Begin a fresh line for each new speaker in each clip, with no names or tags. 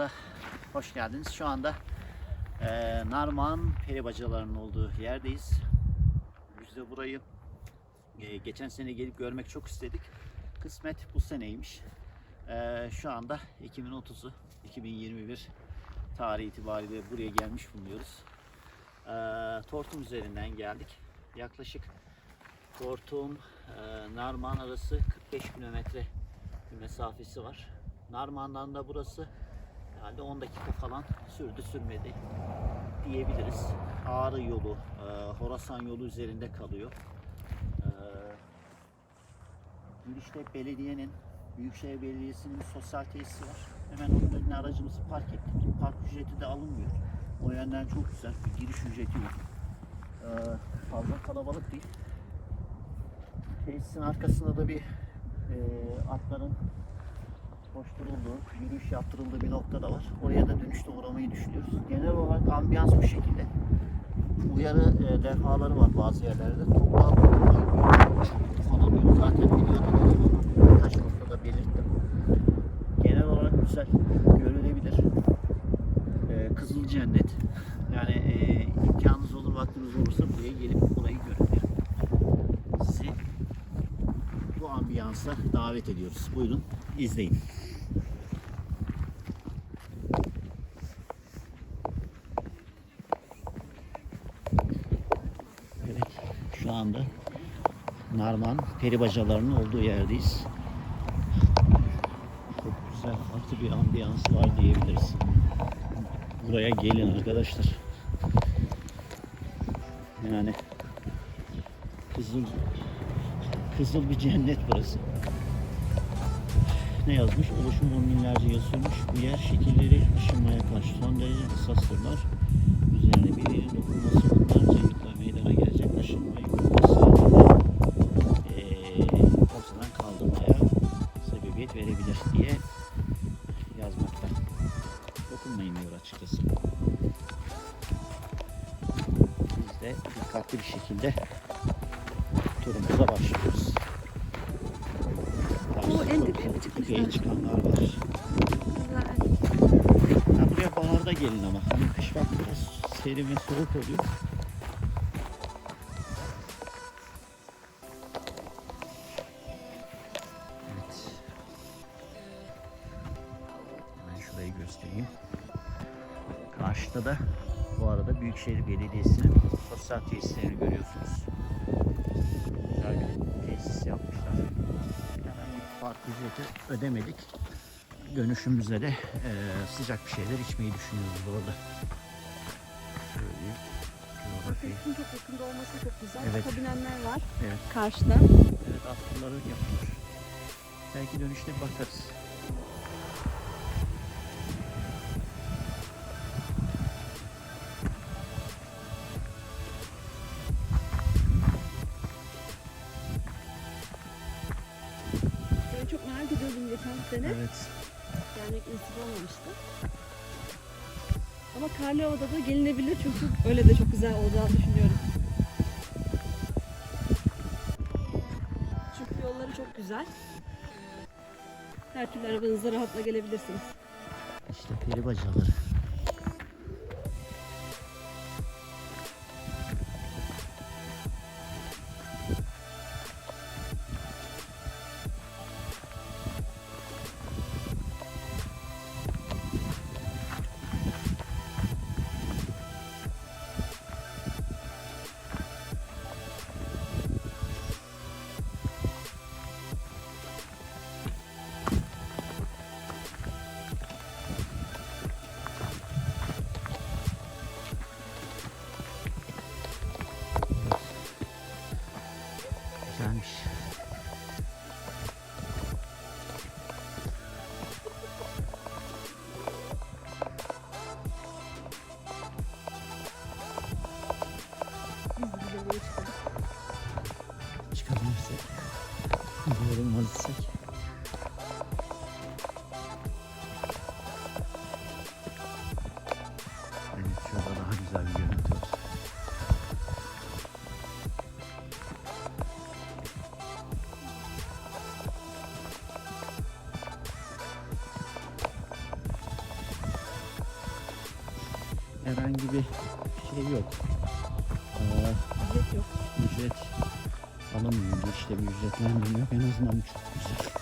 kanalımıza hoş geldiniz. Şu anda e, Narman peri bacalarının olduğu yerdeyiz. Biz de burayı e, geçen sene gelip görmek çok istedik. Kısmet bu seneymiş. E, şu anda Ekim'in 30'u 2021 tarihi itibariyle buraya gelmiş bulunuyoruz. E, Tortum üzerinden geldik. Yaklaşık Tortum e, Narman arası 45 kilometre bir mesafesi var. Narman'dan da burası herhalde 10 dakika falan sürdü sürmedi diyebiliriz. Ağrı yolu, e, Horasan yolu üzerinde kalıyor. E, girişte belediyenin, Büyükşehir Belediyesi'nin sosyal tesisi var. Hemen onun önüne aracımızı park ettik. Park ücreti de alınmıyor. O yönden çok güzel. Bir giriş ücreti yok. E, fazla kalabalık değil. Tesisin arkasında da bir e, atların koşturulduğu, yürüyüş yaptırıldığı bir nokta da var. Oraya da dönüşte uğramayı düşünüyoruz. Genel olarak ambiyans bu şekilde. Uyarı e, levhaları var bazı yerlerde. Toprağa diyor. Zaten da onu birkaç noktada belirttim. Genel olarak güzel, görülebilir. E, Kızıl Cennet. Yani e, imkanınız olur, vaktiniz olursa buraya gelip burayı görün. Sizi bu ambiyansa davet ediyoruz. Buyurun izleyin. Evet şu anda Narman peri bacalarının olduğu yerdeyiz. Çok güzel farklı bir ambiyans var diyebiliriz. Buraya gelin arkadaşlar. Yani Kızıl Kızıl bir cennet burası. Ne yazmış? Oluşum on binlerce yıl sürmüş. Bu yer şekilleri aşınmaya karşı son derece hassastırlar. Üzerine bir dokunması onlarca yıllar meydana gelecek aşınmayı sadece eee ortadan kaldırmaya sebebiyet verebilir diye yazmakta. Dokunmayın diyor açıkçası. Biz de dikkatli bir şekilde turumuza başlıyoruz.
Zaten?
çıkanlar var. Ya buraya baharda gelin ama. Hani kış vakti biraz serin ve soğuk oluyor. Evet. Hemen şurayı göstereyim. Karşıda da bu arada Büyükşehir Belediyesi'nin sosyal tesislerini görüyorsunuz. Güzel bir tesis yapmışlar. Park ücreti ödemedik dönüşümüzde de eee, sıcak bir şeyler içmeyi düşünüyoruz bu arada. Şöyle coğrafi.
Kafesin çok yakında olması çok güzel.
Evet.
Evet. binenler var
Evet,
karşıda.
evet atlıları yapılır. Belki dönüşte bakarız.
Sene.
Evet.
Gelmek nasip olmamıştı. Ama karlı havada da gelinebilir çünkü öyle de çok güzel olacağını düşünüyorum. Çünkü yolları çok güzel. Her türlü arabanızla rahatla gelebilirsiniz.
İşte peri bacaları. İsek. Evet şurada daha güzel bir görüntü var. herhangi bir şey yok. Ee,
Ücret yok.
ücret alamıyor. Girişte bir ücretlendirme yok. En azından bu çok güzel.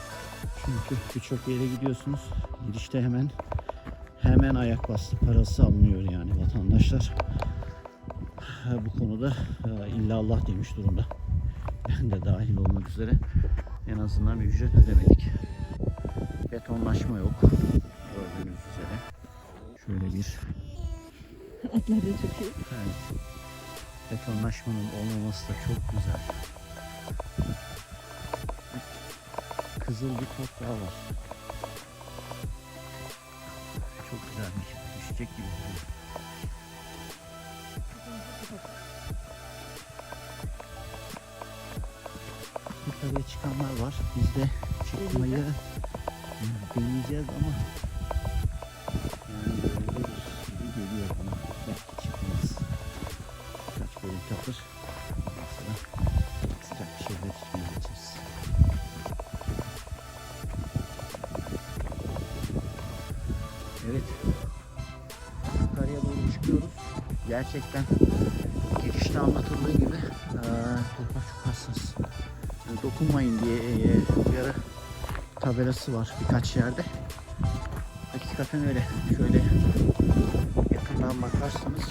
Çünkü birçok yere gidiyorsunuz. Girişte hemen hemen ayak bastı parası alınıyor yani vatandaşlar. Bu konuda e, illallah demiş durumda. Ben de dahil olmak üzere en azından bir ücret ödemedik. Betonlaşma yok. Gördüğünüz üzere. Şöyle bir
Atlar da çok iyi.
Evet. Betonlaşmanın olmaması da çok güzel. Kızıl bir toprağı var. Çok güzelmiş. Düşecek gibi duruyor. Yukarıya çıkanlar var. Biz de çıkmayı deneyeceğiz ama Gerçekten girişte anlatıldığı gibi eee toprak çok hassas. Dokunmayın diye eee, uyarı tabelası var birkaç yerde. Hakikaten öyle. Şöyle yakından bakarsanız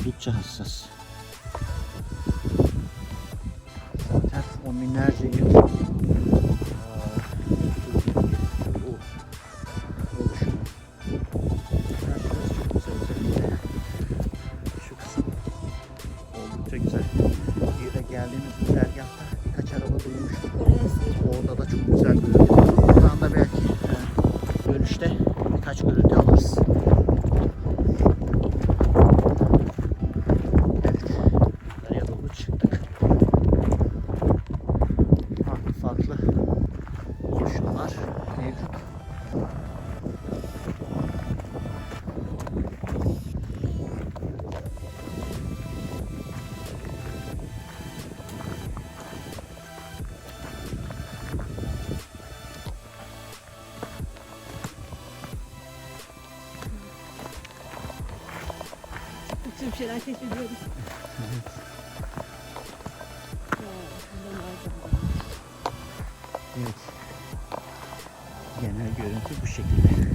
oldukça hassas. Zaten on binlerce yıl dönüşte birkaç görüntü alırız.
Şeyler keşfediyoruz.
Evet. Genel görüntü bu şekilde.